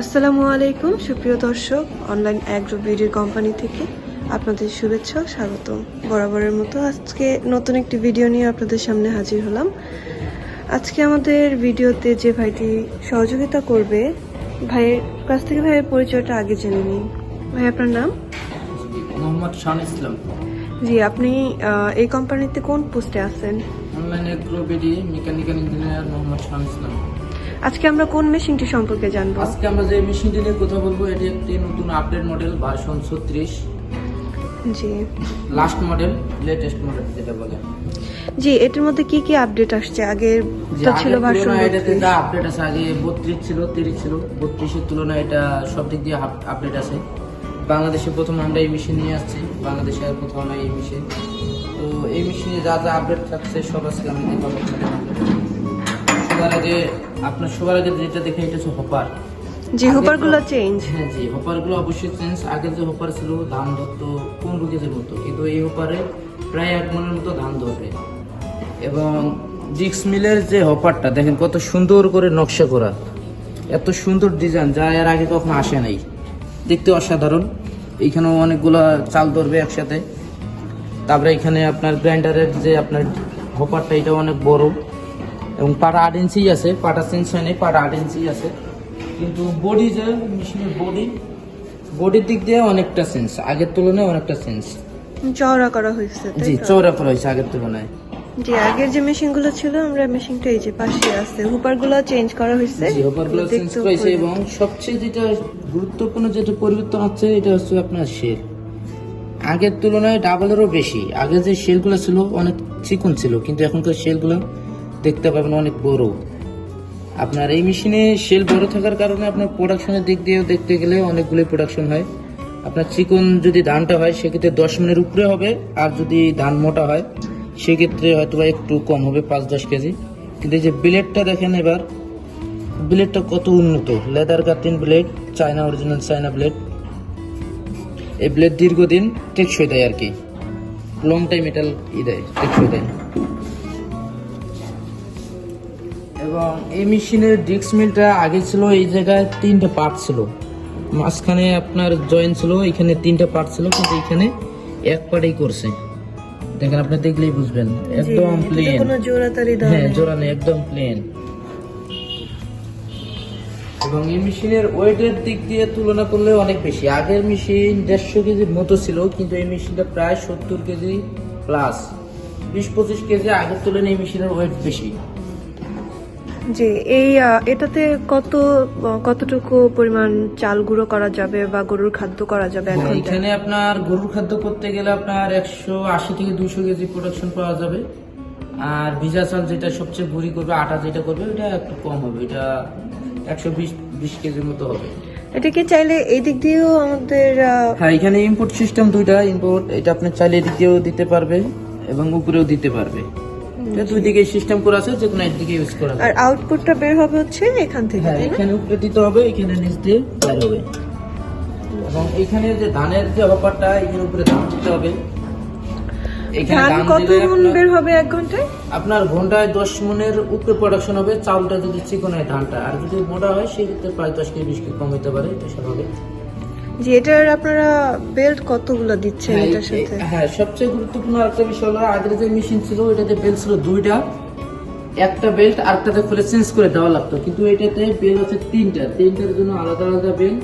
আসসালামু আলাইকুম সুপ্রিয় দর্শক অনলাইন অ্যাগ্রো বিডির কোম্পানি থেকে আপনাদের শুভেচ্ছা ও স্বাগতম। বরাবরের মতো আজকে নতুন একটি ভিডিও নিয়ে আপনাদের সামনে হাজির হলাম। আজকে আমাদের ভিডিওতে যে ভাইটি সহযোগিতা করবে ভাইয়ের কাছ থেকে ভাইয়ের পরিচয়টা আগে জেনে নিই। ভাই আপনার নাম? মোহাম্মদ শান ইসলাম। জি আপনি এই কোম্পানিতে কোন পোস্টে আছেন? অনলাইনে গ্রোবেডি মেকানিক্যাল ইঞ্জিনিয়ার মোহাম্মদ শান ইসলাম। আজকে আমরা কোন মেশিনটি সম্পর্কে জানব? আজকে আমরা যে মেশিনটি নিয়ে কথা বলব এটি একটি নতুন আপডেট মডেল ভার্সন ছত্রিশ। জি। লাস্ট মডেল লেটেস্ট মডেল যেটা বলে। জি এটার মধ্যে কি কি আপডেট আসছে? আগের যে তো ছিল ভার্সন এটাতে যা আপডেট আছে আগে বত্রিশ ছিল তিরিশ ছিল বত্রিশের তুলনায় এটা সব দিক দিয়ে আপডেট আছে। বাংলাদেশে প্রথম আমরা এই মেশিন নিয়ে আসছি বাংলাদেশে আর কোথাও নাই এই মেশিন তো এই মেশিনে যা যা আপডেট থাকছে সব আজকে আমি দেখাবো। সবার আগে আপনার সবার আগে যেটা দেখে এটা হচ্ছে হপার জি হোপারগুলো চেঞ্জ হ্যাঁ জি হোপারগুলো অবশ্যই চেঞ্জ আগে যে হোপার ছিল ধান ধরতো পনেরো কেজির মতো। কিন্তু এই হোপারে প্রায় এক মনের মতো ধান ধরবে। এবং ডিক্স মিলের যে হপারটা দেখেন কত সুন্দর করে নকশা করা। এত সুন্দর ডিজাইন যা এর আগে কখনো আসে নাই। দেখতে অসাধারণ। এইখানেও অনেকগুলো চাল ধরবে একসাথে। তারপরে এখানে আপনার গ্রাইন্ডারের যে আপনার হোপারটা এটা অনেক বড়। এবং পাটা আট ইঞ্চি আছে পাটা চেঞ্জ হয় নাই পাটা আট ইঞ্চি আছে। কিন্তু বডি যে মেশিনের বডি বডির দিক দিয়ে অনেকটা চেঞ্জ আগের তুলনায় অনেকটা চেঞ্জ চওড়া করা হয়েছে জি? চৌড়া করা হয়েছে আগের তুলনায়। জি আগের যে মেশিনগুলো ছিল আমরা মেশিনটা এই যে পাশে আছে। হুপারগুলো চেঞ্জ করা হয়েছে। জি হোপারগুলো চেঞ্জ দেখতেও করেছে এবং সবচেয়ে যেটা গুরুত্বপূর্ণ যেটা পরিবর্তন হচ্ছে এটা হচ্ছে আপনার শেল আগের তুলনায় ডাবলেরও বেশি। আগে যে শেলগুলো ছিল অনেক চিকন ছিল কিন্তু এখনকার শেলগুলো দেখতে পাবেন অনেক বড়। আপনার এই মেশিনে সেল বড় থাকার কারণে আপনার প্রোডাকশনের দিক দিয়েও দেখতে গেলে অনেকগুলোই প্রোডাকশন হয়। আপনার চিকন যদি ধানটা হয়, সেক্ষেত্রে দশ মিনিটের উপরে হবে, আর যদি ধান মোটা হয়, সেক্ষেত্রে হয়তো বা একটু কম হবে, পাঁচ দশ কেজি। কিন্তু এই যে ব্লেডটা দেখেন এবার, ব্লেডটা কত উন্নত। Leather cutting blade, China original China blade. এই ব্লেড দীর্ঘদিন টেকসই দেয় আর কি। লং টাইম এটা ই দেয়, টেকসই দেয়। এবং এই মেশিনের ডিস্ক মিলটা আগে ছিল এই জায়গায় তিনটা পার্ট ছিল। মাঝখানে আপনার জয়েন্ট ছিল এখানে তিনটা পার্ট ছিল কিন্তু এখানে এক পার্টেই করছে। দেখেন আপনি দেখলেই বুঝবেন একদম প্লেন হ্যাঁ। জোড়া নেই একদম প্লেন এবং এই মেশিনের ওয়েটের দিক দিয়ে তুলনা করলে অনেক বেশি। আগের মেশিন দেড়শো কেজির মতো ছিল কিন্তু এই মেশিনটা প্রায় সত্তর কেজি প্লাস বিশ পঁচিশ কেজি আগের তুলনায় এই মেশিনের ওয়েট বেশি। জি এই এটাতে কত কতটুকু পরিমাণ চাল গুঁড়ো করা যাবে বা গরুর খাদ্য করা যাবে হ্যাঁ, এখানে আপনার গরুর খাদ্য করতে গেলে আপনার একশো আশি থেকে দুশো কেজি প্রোডাকশন পাওয়া যাবে। আর ভিজা চাল যেটা সবচেয়ে গুঁড়ি করবে আটা যেটা করবে ওটা একটু কম হবে। এটা একশো বিশ বিশ কেজির মতো হবে। এটা কি চাইলে এই দিক দিয়েও আমাদের হ্যাঁ এখানে ইম্পোর্ট সিস্টেম দুইটা। ইম্পোর্ট এটা আপনি চাইলে এদিক দিয়েও দিতে পারবে এবং উপরেও দিতে পারবে। দুই দিকে সিস্টেম করা আছে যে কোনো একদিকে ইউজ করা আর আউটপুটটা বের হবে হচ্ছে এখান থেকে হ্যাঁ এখানে উপরে দিতে হবে এখানে নিচ দিয়ে বের হবে। এবং এখানে যে ধানের যে ব্যাপারটা এখানে উপরে ধান দিতে হবে। এখানে ধান ধান কত মন আপনার- বের হবে এক ঘন্টায়? আপনার ঘন্টায় দশ মনের উপরে প্রোডাকশন হবে চাউলটা যদি চিকন হয় ধানটা। আর যদি মোটা হয় সেক্ষেত্রে প্রায় দশ কেজি বিশ কেজি কম হতে পারে এটা স্বাভাবিক জি এটার আপনারা বেল্ট কতগুলো দিচ্ছেন হ্যাঁ, এটার সাথে? হ্যাঁ সবচেয়ে গুরুত্বপূর্ণ একটা বিষয় হলো আগের যে মেশিন ছিল এটাতে বেল্ট ছিল দুইটা। একটা বেল্ট আরেকটাতে খুলে চেঞ্জ করে দেওয়া লাগতো। কিন্তু এটাতে বেল হচ্ছে তিনটা। তিনটার জন্য আলাদা আলাদা বেল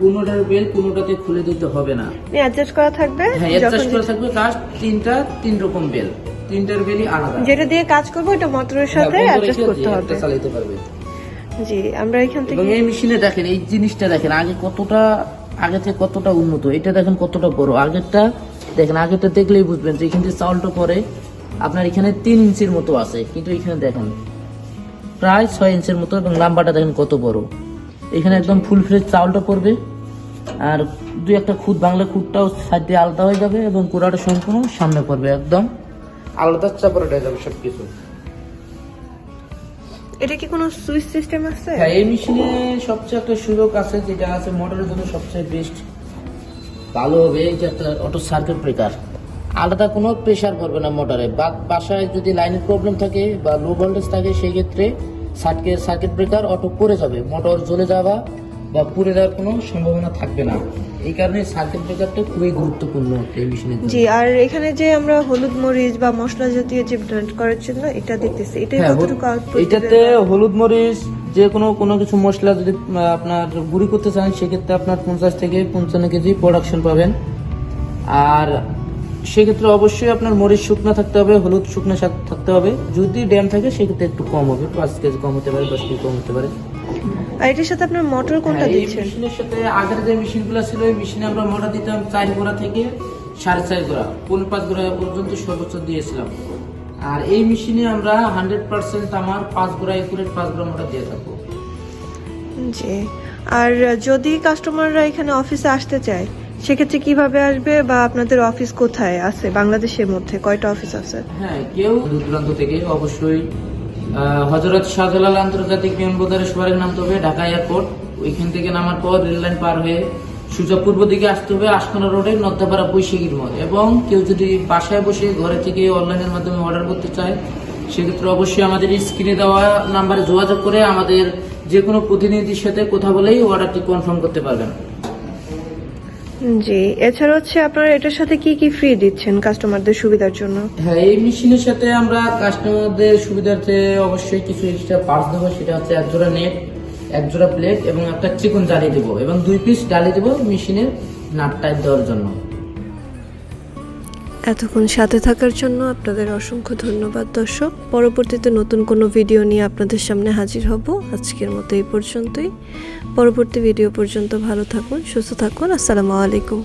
কোনোটার বেল কোনোটাতে খুলে দিতে হবে না। অ্যাডজাস্ট করা থাকবে হ্যাঁ অ্যাডজাস্ট করে থাকবে কাস্ট তিনটা তিন রকম বেল তিনটার বেলই আলাদা। যেটা দিয়ে কাজ করব এটা মোটরের সাথে হ্যাঁ, অ্যাডজাস্ট করতে হবে। চালাতে পারবে। জি আমরা এখান থেকে এই মেশিনে দেখেন এই জিনিসটা দেখেন আগে কতটা আগে থেকে কতটা উন্নত, এটা দেখেন কতটা বড়। আগেরটা, দেখেন, আগেরটা দেখলেই বুঝবেন যে এখান থেকে চাউলটা পরে আপনার এখানে তিন ইঞ্চির মতো আছে, কিন্তু এখানে দেখেন, প্রায় ছয় ইঞ্চির মতো এবং লাম্বাটা দেখেন কত বড়। এখানে একদম ফুল ফ্রেশ চাউলটা পড়বে, আর দুই একটা খুদ, বাংলা খুদটাও সাইড দিয়ে আলাদা হয়ে যাবে এবং কুড়াটা সম্পূর্ণ সামনে পড়বে একদম। আলাদা চাপড়ে যাবে সবকিছু। এটা কি কোনো সুইচ সিস্টেম আছে? হ্যাঁ এই মেশিনে সবচেয়ে একটা সুযোগ আছে যেটা আছে মোটরের জন্য সবচেয়ে বেস্ট। ভালো হবে যে একটা অটো সার্কিট ব্রেকার আলাদা কোনো প্রেশার পড়বে না মোটরে। বা বাসায় যদি লাইনের প্রবলেম থাকে বা লো ভোল্টেজ থাকে সেই ক্ষেত্রে সার্কিট সার্কিট ব্রেকার অটো করে যাবে। মোটর জ্বলে যাওয়া বা পুড়ে যাওয়ার কোনো সম্ভাবনা থাকবে না। এই কারণে সার্কিট ব্রেকারটা খুবই গুরুত্বপূর্ণ জন্য। জি আর এখানে যে আমরা হলুদ মরিচ বা মশলা জাতীয় যে ব্লেন্ড করার জন্য এটা দেখতেছি এটা হ্যাঁ, কতটুকু আউটপুট এটাতে হলুদ মরিচ যে কোনো কোনো কিছু মশলা যদি আপনার গুঁড়ি করতে চান সেক্ষেত্রে আপনার পঞ্চাশ থেকে পঞ্চান্ন কেজি প্রোডাকশন পাবেন। আর সেক্ষেত্রে অবশ্যই আপনার মরিচ শুকনো থাকতে হবে হলুদ শুকনো শাক- থাকতে হবে। যদি ড্যাম থাকে সেক্ষেত্রে একটু কম হবে পাঁচ কেজি কম হতে পারে দশ কেজি কম হতে পারে। আর এটার সাথে আপনার মোটর কোনটা হ্যাঁ, এই দিচ্ছেন? মেশিনের সাথে আগের যে মেশিনগুলো ছিল এই মেশিনে আমরা মোটা দিতাম চার গোড়া থেকে সাড়ে চার গোড়া পৌনে পাঁচ গোড়া পর্যন্ত সর্বোচ্চ দিয়েছিলাম। আর এই মেশিনে আমরা হান্ড্রেড পার্সেন্ট আমার পাঁচ গোড়া একুরেট পাঁচ গোড়া মোটা দিয়ে থাকব। জি। আর যদি কাস্টমাররা এখানে অফিসে আসতে চায় সেক্ষেত্রে কীভাবে আসবে বা আপনাদের অফিস কোথায় আছে? বাংলাদেশের মধ্যে কয়টা অফিস আছে? হ্যাঁ কেউ দূর দূরান্ত থেকে অবশ্যই হজরত শাহজালাল আন্তর্জাতিক বিমানবন্দরে সবারই নামতে হবে ঢাকা এয়ারপোর্ট। ওইখান থেকে নামার পর রেল লাইন পার হয়ে সোজা পূর্ব দিকে আসতে হবে আশকোনা রোডে নদ্যাপাড়া বৈশাখীর মোড় এবং কেউ যদি বাসায় বসে ঘরে থেকে অনলাইনের মাধ্যমে অর্ডার করতে চায়, সেক্ষেত্রে অবশ্যই আমাদের স্ক্রিনে দেওয়া নাম্বারে যোগাযোগ করে আমাদের যে কোনো প্রতিনিধির সাথে কথা বলেই অর্ডারটি কনফার্ম করতে পারবেন। জি, এছাড়া হচ্ছে আপনারা এটার সাথে কি কি ফ্রি দিচ্ছেন কাস্টমারদের সুবিধার জন্য? হ্যাঁ এই মেশিনের সাথে আমরা কাস্টমারদের সুবিধার্থে অবশ্যই কিছু এক্সট্রা পার্স দেবো, সেটা হচ্ছে এক জোড়া নেট এক জোড়া প্লেট এবং একটা চিকন জালি দেবো এবং দুই পিস ডালি দেবো মেশিনের নাট দেওয়ার জন্য। এতক্ষণ সাথে থাকার জন্য আপনাদের অসংখ্য ধন্যবাদ, দর্শক। পরবর্তীতে নতুন কোনো ভিডিও নিয়ে আপনাদের সামনে হাজির হব। আজকের মতো এই পর্যন্তই। পরবর্তী ভিডিও পর্যন্ত ভালো থাকুন, সুস্থ থাকুন। আসসালামু আলাইকুম।